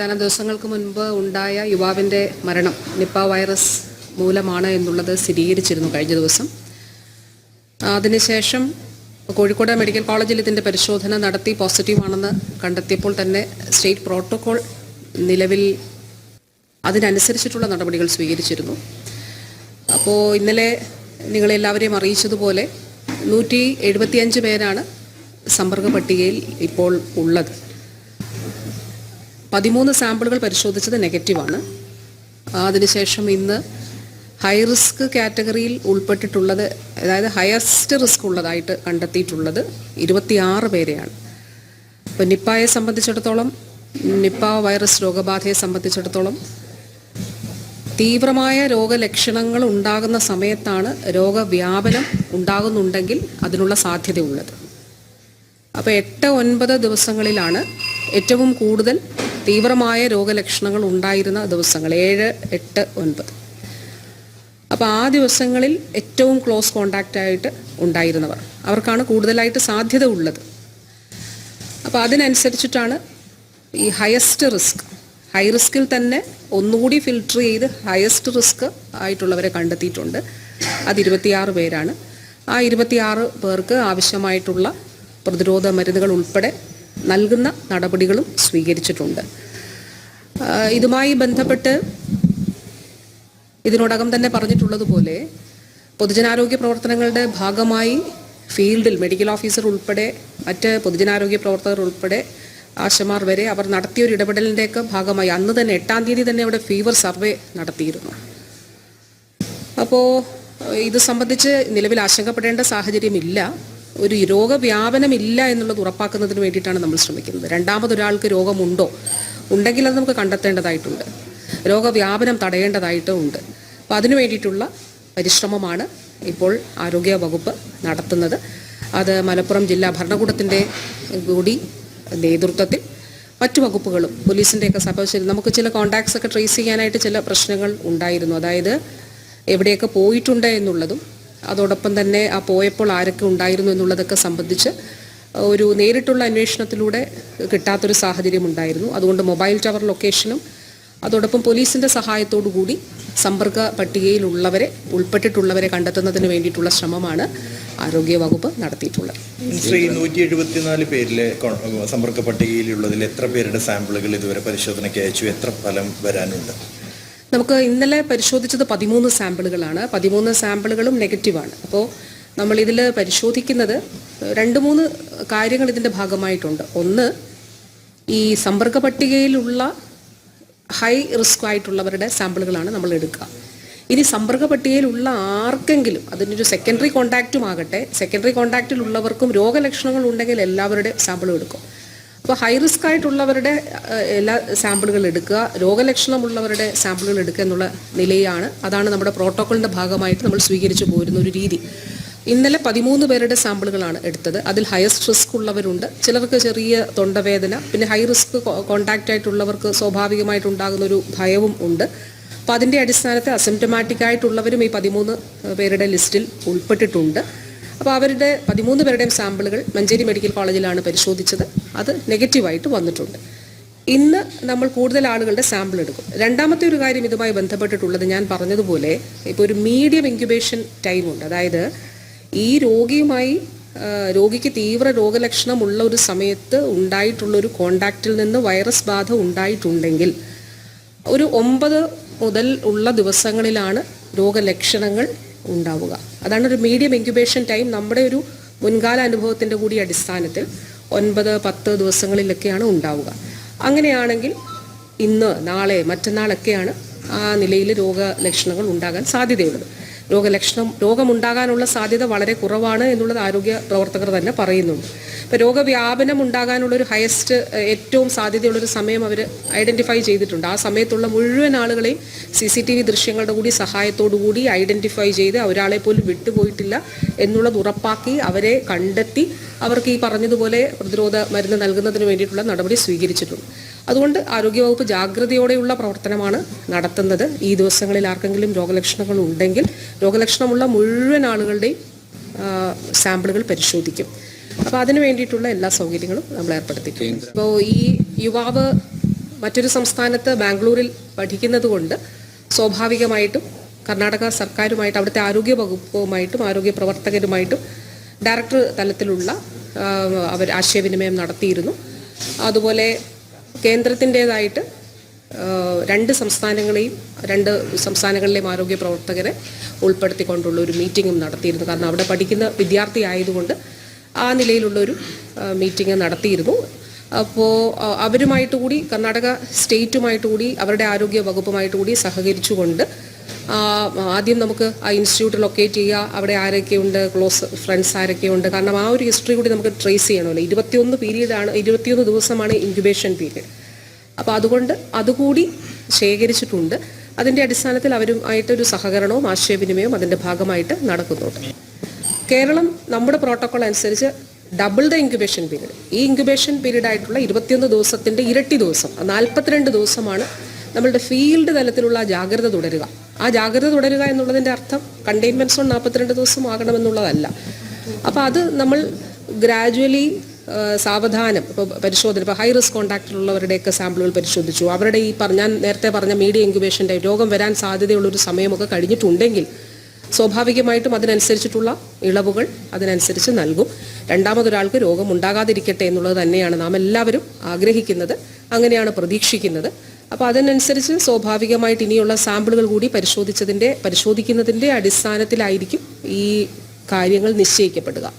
ഏതാനും ദിവസങ്ങൾക്ക് മുൻപ് ഉണ്ടായ യുവാവിന്റെ മരണം നിപ്പ വൈറസ് മൂലമാണ് എന്നുള്ളത് സ്ഥിരീകരിച്ചിരുന്നു കഴിഞ്ഞ ദിവസം. അതിനുശേഷം കോഴിക്കോട് മെഡിക്കൽ കോളേജിൽ ഇതിന്റെ പരിശോധന നടത്തി പോസിറ്റീവാണെന്ന് കണ്ടെത്തിയപ്പോൾ തന്നെ സ്റ്റേറ്റ് പ്രോട്ടോകോൾ നിലവിൽ അതിനനുസരിച്ചിട്ടുള്ള നടപടികൾ സ്വീകരിച്ചിരുന്നു. അപ്പോൾ ഇന്നലെ നിങ്ങളെല്ലാവരെയും അറിയിച്ചതുപോലെ നൂറ്റി എഴുപത്തിയഞ്ച് പേരാണ് സമ്പർക്ക പട്ടികയിൽ ഇപ്പോൾ ഉള്ളത്. പതിമൂന്ന് സാമ്പിളുകൾ പരിശോധിച്ചത് നെഗറ്റീവാണ്. അതിനുശേഷം ഇന്ന് ഹൈ റിസ്ക് കാറ്റഗറിയിൽ ഉൾപ്പെട്ടിട്ടുള്ളത് അതായത് ഹയസ്റ്റ് റിസ്ക് ഉള്ളതായിട്ട് കണ്ടെത്തിയിട്ടുള്ളത് ഇരുപത്തിയാറ് പേരെയാണ്. ഇപ്പോൾ നിപ്പായെ സംബന്ധിച്ചിടത്തോളം നിപ്പ വൈറസ് രോഗബാധയെ സംബന്ധിച്ചിടത്തോളം തീവ്രമായ രോഗലക്ഷണങ്ങൾ ഉണ്ടാകുന്ന സമയത്താണ് രോഗവ്യാപനം ഉണ്ടാകുന്നുണ്ടെങ്കിൽ അതിനുള്ള സാധ്യതയുള്ളത്. അപ്പോൾ എട്ട് ഒൻപത് ദിവസങ്ങളിലാണ് ഏറ്റവും കൂടുതൽ തീവ്രമായ രോഗലക്ഷണങ്ങൾ ഉണ്ടായിരുന്ന ദിവസങ്ങൾ ഏഴ് എട്ട് ഒൻപത്. അപ്പോൾ ആ ദിവസങ്ങളിൽ ഏറ്റവും ക്ലോസ് കോണ്ടാക്റ്റ് ആയിട്ട് ഉണ്ടായിരുന്നവർ. അവർക്കാണ് കൂടുതലായിട്ട് സാധ്യത ഉള്ളത്. അപ്പോൾ അതിനനുസരിച്ചിട്ടാണ് ഈ ഹയസ്റ്റ് റിസ്ക് ഹൈ റിസ്കിൽ തന്നെ ഒന്നുകൂടി ഫിൽട്ടർ ചെയ്ത് ഹയസ്റ്റ് റിസ്ക് ആയിട്ടുള്ളവരെ കണ്ടെത്തിയിട്ടുണ്ട്. അത് ഇരുപത്തിയാറ് പേരാണ്. ആ ഇരുപത്തിയാറ് പേർക്ക് ആവശ്യമായിട്ടുള്ള പ്രതിരോധ മരുന്നുകൾ ഉൾപ്പെടെ നൽകുന്ന നടപടികളും സ്വീകരിച്ചിട്ടുണ്ട്. ഇതുമായി ബന്ധപ്പെട്ട് ഇതിനോടകം തന്നെ പറഞ്ഞിട്ടുള്ളതുപോലെ പൊതുജനാരോഗ്യ പ്രവർത്തനങ്ങളുടെ ഭാഗമായി ഫീൽഡിൽ മെഡിക്കൽ ഓഫീസർ ഉൾപ്പെടെ മറ്റ് പൊതുജനാരോഗ്യ പ്രവർത്തകർ ഉൾപ്പെടെ ആശമാർ വരെ അവർ നടത്തിയ ഒരു ഇടപെടലിന്റെയൊക്കെ ഭാഗമായി അന്ന് തന്നെ എട്ടാം തീയതി തന്നെ അവിടെ ഫീവർ സർവേ നടത്തിയിരുന്നു. അപ്പോൾ ഇത് സംബന്ധിച്ച് നിലവിൽ ആശങ്കപ്പെടേണ്ട സാഹചര്യമില്ല ഒരു രോഗവ്യാപനമില്ല എന്നുള്ളത് ഉറപ്പാക്കുന്നതിന് വേണ്ടിയിട്ടാണ് നമ്മൾ ശ്രമിക്കുന്നത്. രണ്ടാമത് രണ്ടാമതൊരാൾക്ക് രോഗമുണ്ടോ? ഉണ്ടെങ്കിൽ അത് നമുക്ക് കണ്ടെത്തേണ്ടതായിട്ടുണ്ട്. രോഗവ്യാപനം തടയേണ്ടതായിട്ടും ഉണ്ട് അപ്പോൾ അതിനു വേണ്ടിയിട്ടുള്ള പരിശ്രമമാണ് ഇപ്പോൾ ആരോഗ്യ വകുപ്പ് നടത്തുന്നത്. അത് മലപ്പുറം ജില്ലാ ഭരണകൂടത്തിന്റെ കൂടി നേതൃത്വത്തിൽ മറ്റു വകുപ്പുകളും പോലീസിന്റെയൊക്കെ സഹചര്യം നമുക്ക് ചില കോണ്ടാക്ട്സ് ഒക്കെ ട്രേസ് ചെയ്യാനായിട്ട് ചില പ്രശ്നങ്ങൾ ഉണ്ടായിരുന്നു. അതായത് എവിടെയൊക്കെ പോയിട്ടുണ്ട് എന്നുള്ളതും അതോടൊപ്പം തന്നെ ആ പോയപ്പോൾ ആരൊക്കെ ഉണ്ടായിരുന്നു എന്നുള്ളതൊക്കെ സംബന്ധിച്ച് ഒരു നേരിട്ടുള്ള അന്വേഷണത്തിലൂടെ കിട്ടാത്തൊരു സാഹചര്യം ഉണ്ടായിരുന്നു. അതുകൊണ്ട് മൊബൈൽ ടവർ ലൊക്കേഷനും അതോടൊപ്പം പോലീസിന്റെ സഹായത്തോടു കൂടി സമ്പർക്ക പട്ടികയിലുള്ളവരെ ഉൾപ്പെട്ടിട്ടുള്ളവരെ കണ്ടെത്തുന്നതിന് വേണ്ടിയിട്ടുള്ള ശ്രമമാണ് ആരോഗ്യ വകുപ്പ് നടത്തിയിട്ടുള്ളത്. പേരിലെ എത്ര പേരുടെ സാമ്പിളുകൾ ഇതുവരെ പരിശോധനയ്ക്ക് അയച്ചു? എത്ര ഫലം വരാനുണ്ട്? നമുക്ക് ഇന്നലെ പരിശോധിച്ചത് പതിമൂന്ന് സാമ്പിളുകളാണ്. പതിമൂന്ന് സാമ്പിളുകളും നെഗറ്റീവാണ്. അപ്പോൾ നമ്മൾ ഇതിൽ പരിശോധിക്കുന്നത് രണ്ട് മൂന്ന് കാര്യങ്ങൾ ഇതിന്റെ ഭാഗമായിട്ടുണ്ട്. ഒന്ന് ഈ സമ്പർക്ക പട്ടികയിലുള്ള ഹൈ റിസ്ക് ആയിട്ടുള്ളവരുടെ സാമ്പിളുകളാണ് നമ്മൾ എടുക്കുക. ഇനി സമ്പർക്ക പട്ടികയിലുള്ള ആർക്കെങ്കിലും അതിനൊരു സെക്കൻഡറി കോണ്ടാക്റ്റും ആകട്ടെ സെക്കൻഡറി കോണ്ടാക്റ്റിലുള്ളവർക്കും രോഗലക്ഷണങ്ങൾ ഉണ്ടെങ്കിൽ എല്ലാവരുടെ സാമ്പിളും എടുക്കും. അപ്പോൾ ഹൈ റിസ്ക് ആയിട്ടുള്ളവരുടെ എല്ലാ സാമ്പിളുകൾ എടുക്കുക രോഗലക്ഷണമുള്ളവരുടെ സാമ്പിളുകൾ എടുക്കുക എന്നുള്ള നിലയാണ്. അതാണ് നമ്മുടെ പ്രോട്ടോക്കോളിന്റെ ഭാഗമായിട്ട് നമ്മൾ സ്വീകരിച്ചു പോരുന്ന ഒരു രീതി. ഇന്നലെ പതിമൂന്ന് പേരുടെ സാമ്പിളുകളാണ് എടുത്തത്. അതിൽ ഹയസ്റ്റ് റിസ്ക് ഉള്ളവരുണ്ട്. ചിലർക്ക് ചെറിയ തൊണ്ടവേദന പിന്നെ ഹൈ റിസ്ക് കോണ്ടാക്റ്റ് ആയിട്ടുള്ളവർക്ക് സ്വാഭാവികമായിട്ടുണ്ടാകുന്ന ഒരു ഭയവും ഉണ്ട്. അപ്പോൾ അതിന്റെ അടിസ്ഥാനത്തിൽ അസിംറ്റമാറ്റിക് ആയിട്ടുള്ളവരും ഈ പതിമൂന്ന് പേരുടെ ലിസ്റ്റിൽ ഉൾപ്പെട്ടിട്ടുണ്ട്. അപ്പോൾ അവരുടെ പതിമൂന്ന് പേരുടെയും സാമ്പിളുകൾ മഞ്ചേരി മെഡിക്കൽ കോളേജിലാണ് പരിശോധിച്ചത്. അത് നെഗറ്റീവായിട്ട് വന്നിട്ടുണ്ട്. ഇന്ന് നമ്മൾ കൂടുതൽ ആളുകളുടെ സാമ്പിൾ എടുക്കും. രണ്ടാമത്തെ ഒരു കാര്യം ഇതുമായി ബന്ധപ്പെട്ടിട്ടുള്ളത് ഞാൻ പറഞ്ഞതുപോലെ ഇപ്പോൾ ഒരു മീഡിയം ഇൻക്യുബേഷൻ ടൈമുണ്ട് അതായത് ഈ രോഗിയുമായി രോഗിക്ക് തീവ്ര രോഗലക്ഷണമുള്ള ഒരു സമയത്ത് ഉണ്ടായിട്ടുള്ള ഒരു കോണ്ടാക്റ്റിൽ നിന്ന് വൈറസ് ബാധ ഉണ്ടായിട്ടുണ്ടെങ്കിൽ ഒരു ഒമ്പത് മുതൽ ഉള്ള ദിവസങ്ങളിലാണ് രോഗലക്ഷണങ്ങൾ ഉണ്ടാവുക. അതാണ് ഒരു മീഡിയം ഇൻക്യുബേഷൻ ടൈം നമ്മുടെ ഒരു മുൻകാല അനുഭവത്തിന്റെ കൂടി അടിസ്ഥാനത്തിൽ ഒൻപത് പത്ത് ദിവസങ്ങളിലൊക്കെയാണ് ഉണ്ടാവുക. അങ്ങനെയാണെങ്കിൽ ഇന്ന് നാളെ മറ്റന്നാളൊക്കെയാണ് ആ നിലയിൽ രോഗലക്ഷണങ്ങൾ ഉണ്ടാകാൻ സാധ്യതയുള്ളത്. രോഗലക്ഷണം രോഗമുണ്ടാകാനുള്ള സാധ്യത വളരെ കുറവാണ് എന്നുള്ളത് ആരോഗ്യ പ്രവർത്തകർ തന്നെ പറയുന്നുണ്ട്. ഇപ്പോൾ രോഗവ്യാപനം ഉണ്ടാകാനുള്ളൊരു ഹയസ്റ്റ് ഏറ്റവും സാധ്യതയുള്ളൊരു സമയം അവർ ഐഡന്റിഫൈ ചെയ്തിട്ടുണ്ട്. ആ സമയത്തുള്ള മുഴുവൻ ആളുകളെയും സി സി ടി വി ദൃശ്യങ്ങളുടെ കൂടി സഹായത്തോടുകൂടി ഐഡന്റിഫൈ ചെയ്ത് ഒരാളെ പോലും വിട്ടുപോയിട്ടില്ല എന്നുള്ളത് ഉറപ്പാക്കി അവരെ കണ്ടെത്തി അവർക്ക് ഈ പറഞ്ഞതുപോലെ പ്രതിരോധ മരുന്ന് നൽകുന്നതിന് വേണ്ടിയിട്ടുള്ള നടപടി സ്വീകരിച്ചിട്ടുണ്ട്. അതുകൊണ്ട് ആരോഗ്യവകുപ്പ് ജാഗ്രതയോടെയുള്ള പ്രവർത്തനമാണ് നടത്തുന്നത്. ഈ ദിവസങ്ങളിൽ ആർക്കെങ്കിലും രോഗലക്ഷണങ്ങൾ ഉണ്ടെങ്കിൽ രോഗലക്ഷണമുള്ള മുഴുവൻ ആളുകളുടെയും സാമ്പിളുകൾ പരിശോധിക്കും. അപ്പോൾ അതിന് വേണ്ടിയിട്ടുള്ള എല്ലാ സൗകര്യങ്ങളും നമ്മൾ ഏർപ്പെടുത്തിയിട്ടുണ്ട്. ഇപ്പോൾ ഈ യുവാവ് മറ്റൊരു സംസ്ഥാനത്ത് ബാംഗ്ലൂരിൽ പഠിക്കുന്നത് കൊണ്ട് സ്വാഭാവികമായിട്ടും കർണാടക സർക്കാരുമായിട്ട് അവിടുത്തെ ആരോഗ്യ വകുപ്പുമായിട്ടും ആരോഗ്യ പ്രവർത്തകരുമായിട്ടും ഡയറക്ടർ തലത്തിലുള്ള അവർ ആശയവിനിമയം നടത്തിയിരുന്നു. അതുപോലെ കേന്ദ്രത്തിന്റേതായിട്ട് രണ്ട് സംസ്ഥാനങ്ങളെയും രണ്ട് സംസ്ഥാനങ്ങളിലെയും ആരോഗ്യ പ്രവർത്തകരെ ഉൾപ്പെടുത്തിക്കൊണ്ടുള്ള ഒരു മീറ്റിങ്ങും നടത്തിയിരുന്നു. കാരണം അവിടെ പഠിക്കുന്ന വിദ്യാർത്ഥി ആയതുകൊണ്ട് ആ നിലയിലുള്ളൊരു മീറ്റിംഗ് നടത്തിയിരുന്നു. അപ്പോൾ അവരുമായിട്ട് കൂടി കർണാടക സ്റ്റേറ്റുമായിട്ട് കൂടി അവരുടെ ആരോഗ്യ വകുപ്പുമായിട്ട് കൂടി സഹകരിച്ചുകൊണ്ട് ആദ്യം നമുക്ക് ആ ഇൻസ്റ്റിറ്റ്യൂട്ട് ലൊക്കേറ്റ് ചെയ്യുക. അവിടെ ആരൊക്കെയുണ്ട് ക്ലോസ് ഫ്രണ്ട്സ് ആരൊക്കെയുണ്ട് കാരണം ആ ഒരു ഹിസ്റ്ററി കൂടി നമുക്ക് ട്രേസ് ചെയ്യണമല്ലോ. ഇരുപത്തിയൊന്ന് പീരീഡാണ് ഇരുപത്തിയൊന്ന് ദിവസമാണ് ഇൻക്യുബേഷൻ പീരീഡ് അപ്പോൾ അതുകൊണ്ട് അതുകൂടി ശേഖരിച്ചിട്ടുണ്ട്. അതിന്റെ അടിസ്ഥാനത്തിൽ അവരുമായിട്ടൊരു സഹകരണവും ആശയവിനിമയവും അതിന്റെ ഭാഗമായിട്ട് നടക്കുന്നുണ്ട്. കേരളം നമ്മുടെ പ്രോട്ടോക്കോൾ അനുസരിച്ച് ഡബിൾ ദ ഇൻക്യുബേഷൻ പീരീഡ് ഈ ഇൻക്യുബേഷൻ പീരീഡ് ആയിട്ടുള്ള ഇരുപത്തിയൊന്ന് ദിവസത്തിന്റെ ഇരട്ടി ദിവസം നാൽപ്പത്തിരണ്ട് ദിവസമാണ് നമ്മളുടെ ഫീൽഡ് തലത്തിലുള്ള ആ ജാഗ്രത തുടരുക. ആ ജാഗ്രത തുടരുക എന്നുള്ളതിന്റെ അർത്ഥം കണ്ടെയ്ൻമെന്റ് സോൺ നാൽപ്പത്തിരണ്ട് ദിവസം ആകണമെന്നുള്ളതല്ല. അപ്പോൾ അത് നമ്മൾ ഗ്രാജുവലി സാവധാനം ഇപ്പോൾ പരിശോധന ഇപ്പോൾ ഹൈ റിസ്ക് കോൺടാക്റ്റിലുള്ളവരുടെയൊക്കെ സാമ്പിളുകൾ പരിശോധിച്ചു. അവരുടെ ഈ പറഞ്ഞ നേരത്തെ പറഞ്ഞ മീഡിയ ഇൻക്യുബേഷന്റെ രോഗം വരാൻ സാധ്യതയുള്ളൊരു സമയമൊക്കെ കഴിഞ്ഞിട്ടുണ്ടെങ്കിൽ സ്വാഭാവികമായിട്ടും അതിനനുസരിച്ചിട്ടുള്ള ഇളവുകൾ അതിനനുസരിച്ച് നൽകും. രണ്ടാമതൊരാൾക്ക് രോഗം ഉണ്ടാകാതിരിക്കട്ടെ എന്നുള്ളത് തന്നെയാണ് നാം എല്ലാവരും ആഗ്രഹിക്കുന്നത്. അങ്ങനെയാണ് പ്രതീക്ഷിക്കുന്നത്. അപ്പോൾ അതിനനുസരിച്ച് സ്വാഭാവികമായിട്ട് ഇനിയുള്ള സാമ്പിളുകൾ കൂടി പരിശോധിച്ചതിന്റെ പരിശോധിക്കുന്നതിന്റെ അടിസ്ഥാനത്തിലായിരിക്കും ഈ കാര്യങ്ങൾ നിശ്ചയിക്കപ്പെടുക.